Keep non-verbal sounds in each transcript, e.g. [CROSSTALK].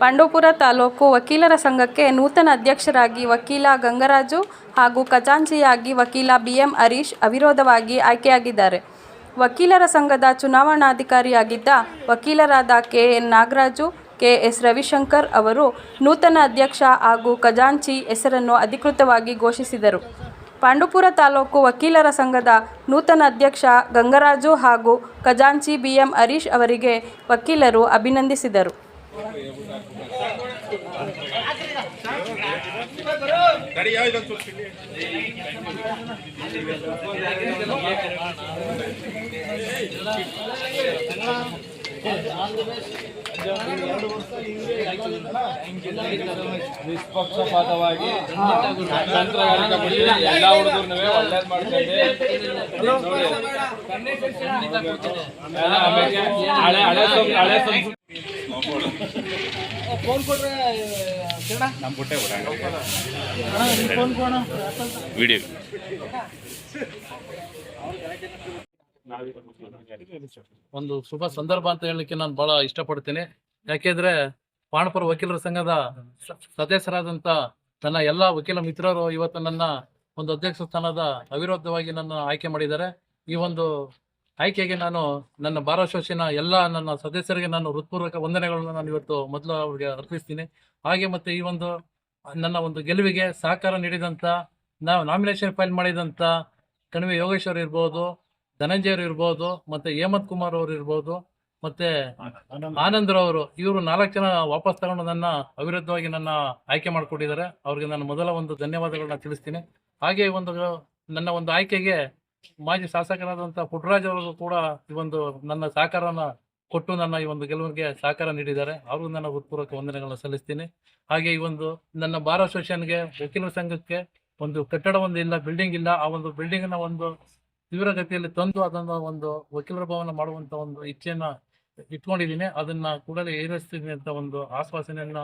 ಪಾಂಡವಪುರ ತಾಲೂಕು ವಕೀಲರ ಸಂಘಕ್ಕೆ ನೂತನ ಅಧ್ಯಕ್ಷರಾಗಿ ವಕೀಲ ಗಂಗರಾಜು ಹಾಗೂ ಖಜಾಂಚಿಯಾಗಿ ವಕೀಲ ಬಿ ಎಂ ಹರೀಶ್ ಅವಿರೋಧವಾಗಿ ಆಯ್ಕೆಯಾಗಿದ್ದಾರೆ. ವಕೀಲರ ಸಂಘದ ಚುನಾವಣಾಧಿಕಾರಿಯಾಗಿದ್ದ ವಕೀಲರಾದ K N Nagaraju, K S Ravishankar ಅವರು ನೂತನ ಅಧ್ಯಕ್ಷ ಹಾಗೂ ಖಜಾಂಚಿ ಹೆಸರನ್ನು ಅಧಿಕೃತವಾಗಿ ಘೋಷಿಸಿದರು. ಪಾಂಡುಪುರ ತಾಲೂಕು ವಕೀಲರ ಸಂಘದ ನೂತನ ಅಧ್ಯಕ್ಷ ಗಂಗರಾಜು ಹಾಗೂ ಖಜಾಂಚಿ ಬಿ ಎಂ ಹರೀಶ್ ಅವರಿಗೆ ವಕೀಲರು ಅಭಿನಂದಿಸಿದರು. ನಿಷ್ಪಕ್ಷಪಾತವಾಗಿ ತಂತ್ರಗಾರಿಕೆ ಎಲ್ಲ ಹುಡುಗರ್ನೂ ಒಳ್ಳೇದ್ ಮಾಡ್ಕೊಂಡು ನೋಡಿ. ಆಮೇಲೆ ಹಳೆ ಹಳೆ ವಿಡಿಯೋ ಒಂದು ಶುಭ ಸಂದರ್ಭ ಅಂತ ಹೇಳಲಿಕ್ಕೆ ನಾನು ಬಹಳ ಇಷ್ಟಪಡ್ತೀನಿ. ಯಾಕೆಂದ್ರೆ ಪಾಣಪುರ ವಕೀಲರ ಸಂಘದ ಸದಸ್ಯರಾದಂತ ನನ್ನ ಎಲ್ಲಾ ವಕೀಲ ಮಿತ್ರರು ಇವತ್ತು ನನ್ನ ಒಂದು ಅಧ್ಯಕ್ಷ ಸ್ಥಾನದ ಅವಿರೋಧವಾಗಿ ನನ್ನ ಆಯ್ಕೆ ಮಾಡಿದ್ದಾರೆ. ಈ ಒಂದು ಆಯ್ಕೆಗೆ ನಾನು ನನ್ನ ಬಾರ್ ಶೋಷಿನ ಎಲ್ಲ ನನ್ನ ಸದಸ್ಯರಿಗೆ ನಾನು ಹೃತ್ಪೂರ್ವಕ ವಂದನೆಗಳನ್ನು ನಾನು ಇವತ್ತು ಮೊದಲು ಅವರಿಗೆ ಅರ್ಪಿಸ್ತೀನಿ. ಹಾಗೆ ಮತ್ತೆ ಈ ಒಂದು, ನನ್ನ ಒಂದು ಗೆಲುವಿಗೆ ಸಹಕಾರ ನೀಡಿದಂಥ ನಾವು ನಾಮಿನೇಷನ್ ಫೈಲ್ ಮಾಡಿದಂಥ ಕಣಿವೆ ಯೋಗೇಶ್ವರ್ ಇರ್ಬೋದು ಧನಂಜಯರು ಇರ್ಬೋದು, ಮತ್ತೆ ಹೇಮಂತ್ ಕುಮಾರ್ ಅವರು ಇರ್ಬೋದು, ಮತ್ತೆ ಆನಂದ್ರವರು ಇವರು ನಾಲ್ಕು ಜನ ವಾಪಸ್ ತಗೊಂಡು ನನ್ನ ಅವಿರುದ್ಧವಾಗಿ ನನ್ನ ಆಯ್ಕೆ ಮಾಡಿಕೊಟ್ಟಿದ್ದಾರೆ. ಅವ್ರಿಗೆ ನಾನು ಮೊದಲ ಒಂದು ಧನ್ಯವಾದಗಳನ್ನ ತಿಳಿಸ್ತೀನಿ. ಹಾಗೆ ಒಂದು, ನನ್ನ ಒಂದು ಆಯ್ಕೆಗೆ ಮಾಜಿ ಶಾಸಕರಾದಂಥ ಪುಟ್ಟರಾಜ್ ಅವರು ಕೂಡ ಈ ಒಂದು ನನ್ನ ಸಹಕಾರನ ಕೊಟ್ಟು ನನ್ನ ಈ ಒಂದು ಗೆಲುವಿಗೆ ಸಹಕಾರ ನೀಡಿದ್ದಾರೆ. ಅವರು ನನ್ನ ಹೃತ್ಪೂರ್ವಕ ವಂದನೆಗಳನ್ನ ಸಲ್ಲಿಸ್ತೀನಿ. ಹಾಗೆ ಈ ಒಂದು ನನ್ನ ಬಾರ್ ಅಸೋಸಿಯೇಷನ್ಗೆ ವಕೀಲರ ಸಂಘಕ್ಕೆ ಒಂದು ಕಟ್ಟಡ ಒಂದು ಇಲ್ಲ, ಬಿಲ್ಡಿಂಗ್ ಇಲ್ಲ, ಆ ಒಂದು ಬಿಲ್ಡಿಂಗ್ನ ಒಂದು ತೀವ್ರಗತಿಯಲ್ಲಿ ತಂದು ಅದನ್ನು ಒಂದು ವಕೀಲರ ಭವನ ಮಾಡುವಂಥ ಒಂದು ಇಚ್ಛೆಯನ್ನು ಇಟ್ಕೊಂಡಿದ್ದೀನಿ. ಅದನ್ನು ಕೂಡಲೇ ಈಡೇರಿಸ್ತೀನಿ ಅಂತ ಒಂದು ಆಶ್ವಾಸನೆಯನ್ನ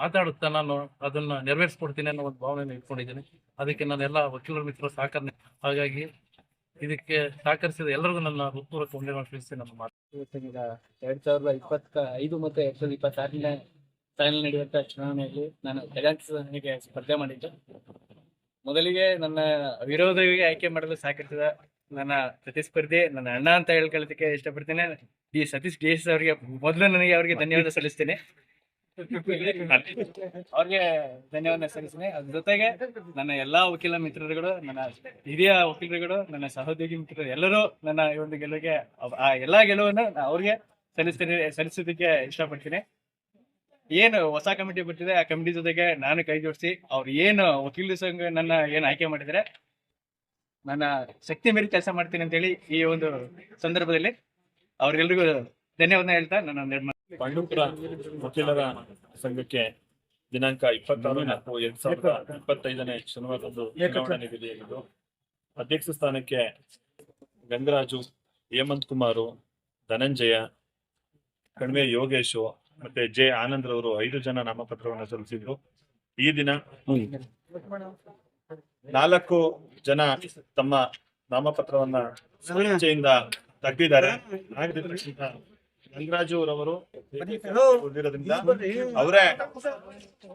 ಮಾತಾಡುತ್ತಾ ನಾನು ಅದನ್ನ ನೆರವೇರಿಸ್ಕೊಡ್ತೀನಿ ಅನ್ನೋ ಒಂದು ಭಾವನೆ ಇಟ್ಕೊಂಡಿದ್ದೀನಿ. ಅದಕ್ಕೆ ನಾನು ಎಲ್ಲ ವಕೀಲರ ಮಿತ್ರ ಸಹಕಾರ ಹಾಗಾಗಿ ಇದಕ್ಕೆ ಸಹಕರಿಸಿದ ಎಲ್ಲರಿಗೂ ನನ್ನ ಹೃತ್ಪೂರ್ವಕ ವಂದನೆಗಳನ್ನು ತಿಳಿಸಿ ಮಾತು. ಈಗ ಎರಡ್ ಸಾವಿರದ ಇಪ್ಪತ್ತ ಐದು ಮತ್ತು ಎರಡ್ ಸಾವಿರದ ಇಪ್ಪತ್ತಾರನೇ ಸಾಲಿನಲ್ಲಿ ನಡೆಯುವಂತ ಚುನಾವಣೆಯಲ್ಲಿ ನಾನು ಸ್ಪರ್ಧೆ ಮಾಡಿದ್ದು. ಮೊದಲಿಗೆ ನನ್ನ ವಿರೋಧಿಗೆ ಆಯ್ಕೆ ಮಾಡಲು ಸಹಕರಿಸಿದ ನನ್ನ ಪ್ರತಿಸ್ಪರ್ಧಿ ನನ್ನ ಅಣ್ಣ ಅಂತ ಹೇಳ್ಕೊಳ್ಳೋದಕ್ಕೆ ಇಷ್ಟಪಡ್ತೇನೆ. ಡಿ ಸತೀಶ್, ಡಿ ಅವರಿಗೆ ಮೊದಲು ನನಗೆ ಅವರಿಗೆ ಧನ್ಯವಾದ ಸಲ್ಲಿಸ್ತೇನೆ. [LAUGHS] ಅವ್ರಿಗೆ ಧನ್ಯವಾದ ಸಲ್ಲಿಸಿದೆ ಅದ್ರ ಜೊತೆಗೆ ನನ್ನ ಎಲ್ಲಾ ವಕೀಲ ಮಿತ್ರರುಗಳು, ನನ್ನ ಹಿರಿಯ ವಕೀಲರುಗಳು, ನನ್ನ ಸಹೋದ್ಯೋಗಿ ಮಿತ್ರರು ಎಲ್ಲರೂ ನನ್ನ ಈ ಒಂದು ಗೆಲುವಿಗೆ ಆ ಎಲ್ಲಾ ಗೆಲುವನ್ನು ಅವ್ರಿಗೆ ಸಲ್ಲಿಸ್ತೀನಿ, ಸಲ್ಲಿಸೋದಕ್ಕೆ ಇಷ್ಟಪಡ್ತೀನಿ. ಏನು ಹೊಸ ಕಮಿಟಿ ಬರ್ತಿದೆ ಆ ಕಮಿಟಿ ಜೊತೆಗೆ ನಾನು ಕೈ ಜೋಡಿಸಿ ಅವ್ರು ಏನು ವಕೀಲ ಸಂಘ ನನ್ನ ಏನು ಆಯ್ಕೆ ಮಾಡಿದರೆ, ನನ್ನ ಶಕ್ತಿ ಮೀರಿ ಕೆಲಸ ಮಾಡ್ತೀನಿ ಅಂತೇಳಿ ಈ ಒಂದು ಸಂದರ್ಭದಲ್ಲಿ ಅವ್ರಿಗೆಲ್ರಿಗೂ ಧನ್ಯವಾದ ಹೇಳ್ತಾ ನನ್ನ ಪಾಂಡುಪುರ ವಕೀಲರ ಸಂಘಕ್ಕೆ ದಿನಾಂಕ ಇಪ್ಪತ್ತಾರು ನಾಲ್ಕು ಎರಡ್ ಸಾವಿರದ ಇಪ್ಪತ್ತೈದನೇ ಶನಿವಾರದಂದು ಚುನಾವಣೆ ನಿಗದಿಯಾಗಿದ್ದು ಅಧ್ಯಕ್ಷ ಸ್ಥಾನಕ್ಕೆ ಗಂಗರಾಜು ಹೇಮಂತ್ ಕುಮಾರು ಧನಂಜಯ ಕಣ್ವೆ ಯೋಗೇಶು ಮತ್ತೆ ಜೆ ಆನಂದ್ ರವರು ಐದು ಜನ ನಾಮಪತ್ರವನ್ನು ಸಲ್ಲಿಸಿದ್ರು. ಈ ದಿನ ನಾಲ್ಕು ಜನ ತಮ್ಮ ನಾಮಪತ್ರವನ್ನ ಸ್ವಚ್ಛೆಯಿಂದ ತೆಗೆದಿದ್ದಾರೆ. ಆಗಿದ್ದರಿಂದ ಗಂಗರಾಜು ರವರು ಉಳಿದಿರೋದ್ರಿಂದ ಅವರೇ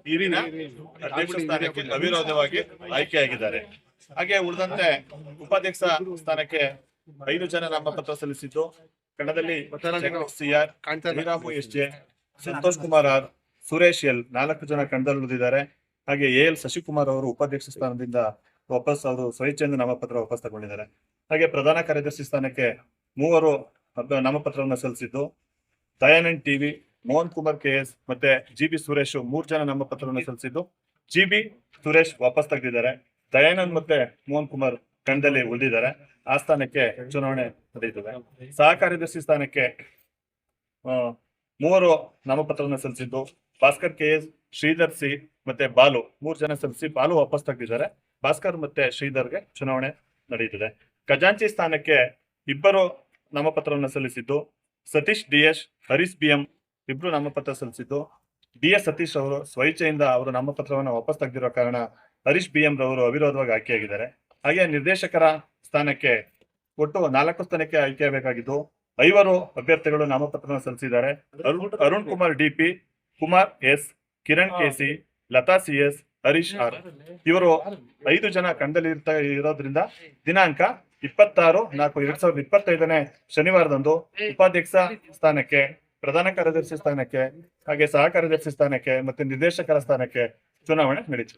ಹಿರಿನ ಅಧ್ಯಕ್ಷ ಸ್ಥಾನಕ್ಕೆ ಅವಿರೋಧವಾಗಿ ಆಯ್ಕೆಯಾಗಿದ್ದಾರೆ. ಹಾಗೆ ಉಳಿದಂತೆ ಉಪಾಧ್ಯಕ್ಷ ಸ್ಥಾನಕ್ಕೆ ಐದು ಜನ ನಾಮಪತ್ರ ಸಲ್ಲಿಸಿದ್ದು. ಕನ್ನಡದಲ್ಲಿ CR Shreeramu S J Santosh Kumar R Suresh L ನಾಲ್ಕು ಜನ ಕಣದಲ್ಲಿ ಉಳಿದಿದ್ದಾರೆ. ಹಾಗೆ ಎ ಎಲ್ ಶಶಿಕುಮಾರ್ ಅವರು ಉಪಾಧ್ಯಕ್ಷ ಸ್ಥಾನದಿಂದ ವಾಪಸ್ ಅವರು ಸ್ವಇಚ್ಛೆಯಿಂದ ನಾಮಪತ್ರ ವಾಪಸ್ ತಗೊಂಡಿದ್ದಾರೆ. ಹಾಗೆ ಪ್ರಧಾನ ಕಾರ್ಯದರ್ಶಿ ಸ್ಥಾನಕ್ಕೆ ಮೂವರು ನಾಮಪತ್ರವನ್ನು ಸಲ್ಲಿಸಿದ್ದು. Dayanand TV, Mohan Kumar K S ಮತ್ತೆ ಜಿ ಬಿ ಸುರೇಶ್ ಮೂರ್ ಜನ ನಾಮಪತ್ರವನ್ನು ಸಲ್ಲಿಸಿದ್ದು. ಜಿ ಬಿ ಸುರೇಶ್ ವಾಪಸ್ ತೆಗೆದಿದ್ದಾರೆ. ದಯಾನಂದ್ ಮತ್ತೆ ಮೋಹನ್ ಕುಮಾರ್ ಕಣದಲ್ಲಿ ಉಳಿದಿದ್ದಾರೆ. ಆ ಸ್ಥಾನಕ್ಕೆ ಚುನಾವಣೆ ನಡೆಯುತ್ತದೆ. ಸಹ ಕಾರ್ಯದರ್ಶಿ ಸ್ಥಾನಕ್ಕೆ ಮೂವರು ನಾಮಪತ್ರವನ್ನು ಸಲ್ಲಿಸಿದ್ದು. Bhaskar K S, Shridhar C ಮತ್ತೆ ಬಾಲು ಮೂರು ಜನ ಸಲ್ಲಿಸಿ ಬಾಲು ವಾಪಸ್ ತೆಗೆದಿದ್ದಾರೆ. ಭಾಸ್ಕರ್ ಮತ್ತೆ ಶ್ರೀಧರ್ಗೆ ಚುನಾವಣೆ ನಡೆಯುತ್ತದೆ. ಖಜಾಂಚಿ ಸ್ಥಾನಕ್ಕೆ ಇಬ್ಬರು ನಾಮಪತ್ರವನ್ನು ಸಲ್ಲಿಸಿದ್ದು. Satish D S Harish B M ಇಬ್ರು ನಾಮಪತ್ರ ಸಲ್ಲಿಸಿದ್ದು. ಡಿ ಎಸ್ ಸತೀಶ್ ಅವರು ಸ್ವಇಚ್ಛೆಯಿಂದ ಅವರು ನಾಮಪತ್ರವನ್ನು ವಾಪಸ್ ತೆಗೆದಿರೋ ಕಾರಣ ಹರೀಶ್ ಬಿ ಎಂ ರವರು ಅವಿರೋಧವಾಗಿ ಆಯ್ಕೆಯಾಗಿದ್ದಾರೆ. ಹಾಗೆ ನಿರ್ದೇಶಕರ ಸ್ಥಾನಕ್ಕೆ ಒಟ್ಟು ನಾಲ್ಕು ಸ್ಥಾನಕ್ಕೆ ಆಯ್ಕೆಯಾಗಬೇಕಾಗಿದ್ದು ಐವರು ಅಭ್ಯರ್ಥಿಗಳು ನಾಮಪತ್ರವನ್ನು ಸಲ್ಲಿಸಿದ್ದಾರೆ. Arun Arun Kumar DP Kumar S Kiran KC Latha C S Harish R. ಇವರು ಐದು ಜನ ಕಣದಲ್ಲಿ ಇರ್ತಾ ಇರೋದ್ರಿಂದ ದಿನಾಂಕ ಇಪ್ಪತ್ತಾರು ನಾಲ್ಕು ಎರಡ್ ಸಾವಿರದ ಇಪ್ಪತ್ತೈದನೇ ಶನಿವಾರದಂದು ಉಪಾಧ್ಯಕ್ಷ ಸ್ಥಾನಕ್ಕೆ ಪ್ರಧಾನ ಕಾರ್ಯದರ್ಶಿ ಸ್ಥಾನಕ್ಕೆ ಹಾಗೆ ಸಹ ಕಾರ್ಯದರ್ಶಿ ಸ್ಥಾನಕ್ಕೆ ಮತ್ತೆ ನಿರ್ದೇಶಕರ ಸ್ಥಾನಕ್ಕೆ ಚುನಾವಣೆ ನಡೀತು.